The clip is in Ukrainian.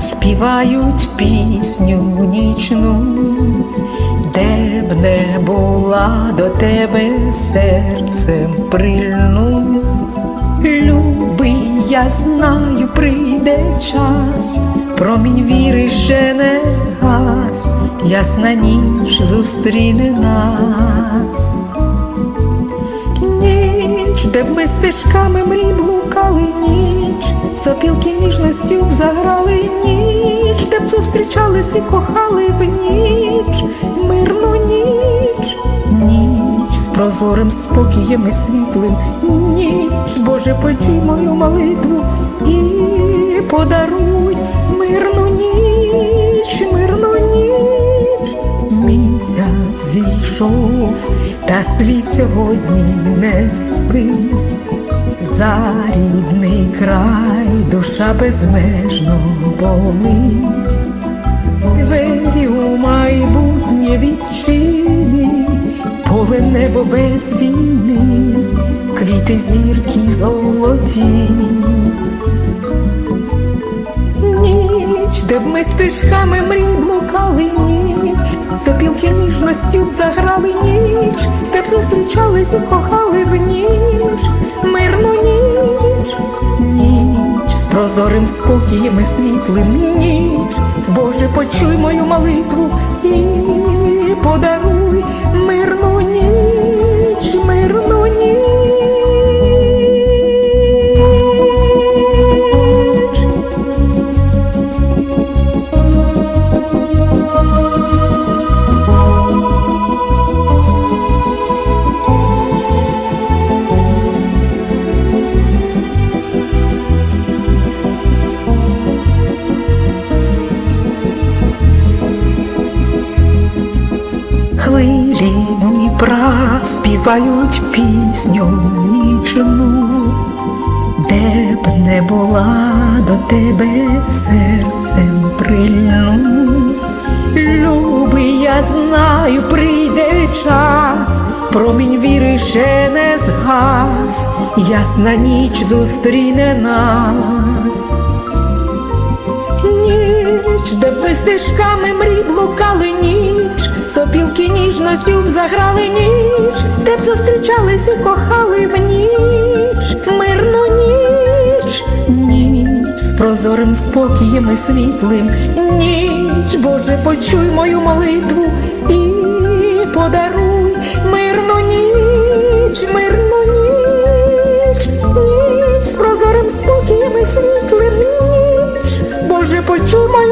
співають пісню нічну, де б не була до тебе серцем прильну. Любий, я знаю, прийде час, промінь віри ще не згас, ясна ніч зустріне нас. Де б ми стежками мрій блукали ніч, сопілки ніжністю б заграли ніч, де б зустрічались і кохали б ніч, мирну ніч, ніч з прозорим спокієм і світлим, ніч, Боже, почуй мою молитву і подаруй світ сьогодні не спить. За рідний край душа безмежно болить, двері у майбутнє відчині, поле небо без війни, квіти зірки золоті. Ніч, де б ми стежками мрій блукали ніч, сопілки ніжності б заграли ніч, зустрічались кохали в ніч, мирну ніч, ніч з прозорим спокієм і світлим ніч, Боже, почуй мою молитву і подаруй Хвилі Дніпра співають пісню нічну, де б не була до тебе серцем прильну. Любий, я знаю, прийде час, промінь віри ще не згас, ясна ніч зустріне нас. Ніч, де б ми стежками мрій блукали ніч, сопілки ніжністю б заграли ніч, де б зустрічались і кохали в ніч, мирну ніч, ніч з прозорим спокієм і світлим, ніч, Боже, почуй мою молитву і подаруй. Мирну ніч, мирну ніч, ніч з прозорим спокієм і світлим. Ніч. Боже, почуй мою